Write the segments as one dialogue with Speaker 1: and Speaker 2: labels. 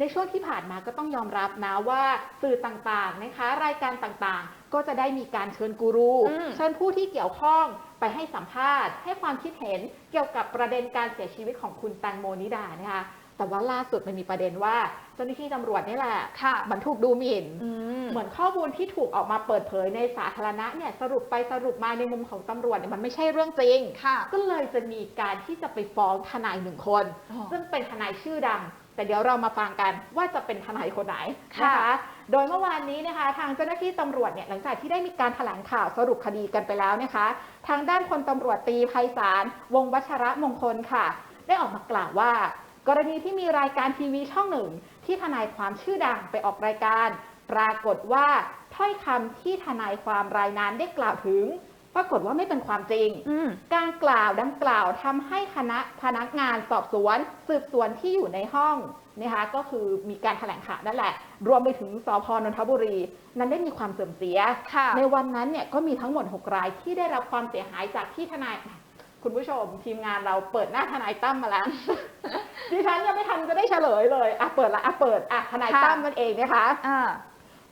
Speaker 1: ในช่วงที่ผ่านมาก็ต้องยอมรับนะว่าสื่อต่างๆนะคะ รายการต่างๆ ก็จะได้มีการเชิญกูรู
Speaker 2: อืม
Speaker 1: เชิญผู้ที่เกี่ยวข้องไปให้สัมภาษณ์ ให้ความคิดเห็นเกี่ยวกับประเด็นการเสียชีวิตของคุณแตงโมนิดานะคะแต่ว่าล่าสุดมันมีประเด็นว่าเจ้าหน้าที่ตำรวจนี่แหละ
Speaker 2: ค่ะ
Speaker 1: มันถูกดูหมิ่น
Speaker 2: อืม
Speaker 1: เหมือนข้อมูลที่ถูกออกมาเปิดเผยในสาธารณะเนี่ยสรุปไปสรุปมาในมุมของตำรวจเนี่ยมันไม่ใช่เรื่องจริง
Speaker 2: ค่ะ
Speaker 1: ก็เลยจะมีการที่จะไปฟ้องทนายหนึ่งคน
Speaker 2: อ๋อ
Speaker 1: ซึ่งเป็นทนายชื่อดัง แต่เดี๋ยวเรามาฟังกันว่าจะเป็นทนายคนไหนนะ
Speaker 2: ค่ะ
Speaker 1: คะโดยเมื่อวานนี้นะคะทางเจ้าหน้าที่ตำรวจเนี่ยหลังจากที่ได้มีการแถลงข่าวสรุปคดีกันไปแล้วนะคะ ทางด้านพลตำรวจตรีไพศาลวงศ์วัชระมงคลค่ะ ได้ออกมากล่าวว่า กรณีที่มีรายการทีวีช่องหนึ่ง ที่ทนายความชื่อดังไปออกรายการ ปรากฏว่าถ้อยคำที่ทนายความรายนั้นได้กล่าวถึง ปรากฏว่าไม่เป็นความจริง
Speaker 2: อืม
Speaker 1: การกล่าวดังกล่าวทำให้คณะพนักงานสอบสวน สืบสวนที่อยู่ในห้องนะคะก็คือมีการแถลงข่าวนั่นแหละ รวมไปถึงสพนนทบุรี นั้นได้มีความเสื่อมเสีย
Speaker 2: ค่ะ
Speaker 1: ในวันนั้นเนี่ยก็มีทั้งหมด 6 รายที่ได้รับความเสียหายจากที่ทนายคุณผู้ชม ทีมงานเราเปิดหน้าทนายตั้มมาแล้วดิฉันยังไม่ทันจะได้เฉลยเลยอะเปิดละอะเปิดอะทนาย
Speaker 2: ค่ะ
Speaker 1: ตั้มมันเองนะคะ
Speaker 2: อ่า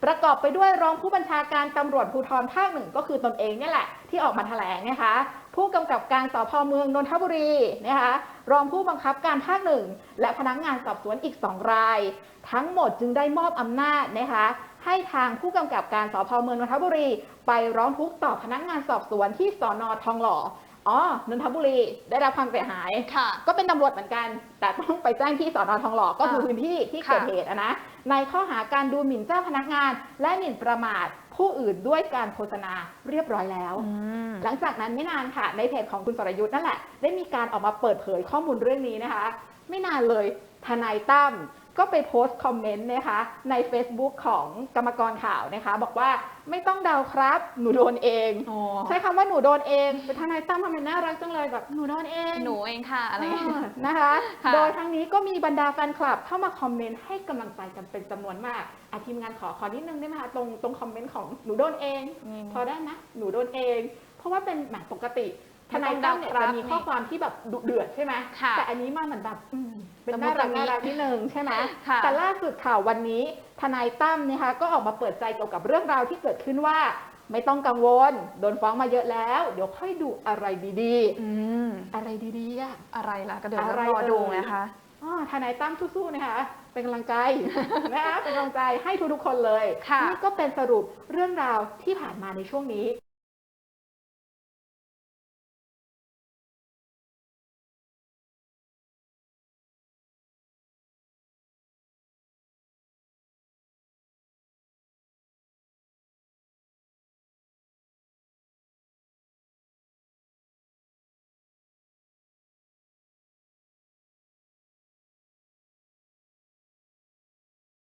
Speaker 1: ประกอบไปด้วยรองผู้บัญชาการตำรวจภูธรภาคหนึ่งก็คือตนเองเนี่ยแหละที่ออกมาแถลงนะคะผู้กำกับการสพเมืองนนทบุรีนะคะรองผู้บังคับการภาคหนึ่งและพนักงานสอบสวนอีก 2 ราย ทั้งหมดจึงได้มอบอำนาจนะคะให้ทางผู้กำกับการสพเมืองนนทบุรี ไปร้องทุกข์ต่อพนักงานสอบสวนที่สอนอทองหล่อ อ๋อนนทบุรีได้รับความเสียหาย
Speaker 2: ค่ะ
Speaker 1: ก็เป็นตำรวจเหมือนกัน แต่ต้องไปแจ้งที่สอนอทองหล่อก็คือ
Speaker 2: อ่า
Speaker 1: พื้นที่ที่
Speaker 2: ค่ะ
Speaker 1: เกิดเหตุอะนะในข้อหาการดูหมิ่นเจ้าพนักงาน และหมิ่นประมาทผู้อื่นด้วยการโฆษณาเรียบร้อยแล้ว
Speaker 2: อืม
Speaker 1: หลังจากนั้นไม่นานค่ะ ในเพจของคุณสรยุทธ์นั่นแหละ ได้มีการออกมาเปิดเผยข้อมูลเรื่องนี้นะคะ ไม่นานเลยทนายตั้ม ก็ไปโพสต์คอมเมนต์นะคะใน Facebook ของกรรมกรข่าวนะคะ บอกว่าไม่ต้องเดาครับ หนูโดนเอง
Speaker 2: อ๋อ
Speaker 1: ใช้คำว่าหนูโดนเองเป็นทนายตั้มทำไมน่ารักจังเลยแบบหนูโดนเอง
Speaker 2: หนูเองค่ะอะไร
Speaker 1: อ่านะคะ
Speaker 2: ค่ะ
Speaker 1: โดยทั้งนี้ก็มีบรรดาแฟนคลับเข้ามาคอมเมนต์ให้กำลังใจกันเป็นจำนวนมากอาทีมงานขอขอนิดนึงได้ไหมคะตรงตรงคอมเมนต์ของหนูโดนเอง
Speaker 2: อืม
Speaker 1: พอได้นะหนูโดนเอง เพราะว่าเป็นแหมปกติ ท
Speaker 2: ไม่ต้
Speaker 1: นาย
Speaker 2: อง
Speaker 1: ตั้มเนี่ย
Speaker 2: เดาครับ
Speaker 1: จะมีข้อความที่แบบดุเดือดใช่ไหม
Speaker 2: ค่ะ
Speaker 1: แต่อันนี้มาเหมือนแบบอืมเป็น
Speaker 2: ละมุ
Speaker 1: น่านรัก
Speaker 2: ละมิ
Speaker 1: น่ารักนิดนึงใช่ไหม
Speaker 2: ค่ะ
Speaker 1: แต่ล่าสุดข่าววันนี้ทนายตั้มนะคะก็ออกมาเปิดใจเกี่ยวกับเรื่องราวที่เกิดขึ้นว่า ไม่ต้องกังวล โดนฟ้องมาเยอะแล้ว เดี๋ยวค่อยดูอะไรดี
Speaker 2: อืม
Speaker 1: ๆอะไรดีๆอะ
Speaker 2: อะไรล่ะก็เดี๋ยว
Speaker 1: อะไร
Speaker 2: รอดู
Speaker 1: เอ่ย
Speaker 2: นะคะ
Speaker 1: อ๋อทนายตั้มสู้ๆนะคะเป็นกำลังใจนะคะเป็นกำลังใจให้ทุกๆคนเลย
Speaker 2: ค่ะ
Speaker 1: นี่ก็เป็นสรุปเรื่องราวที่ผ่านมาในช่วงนี้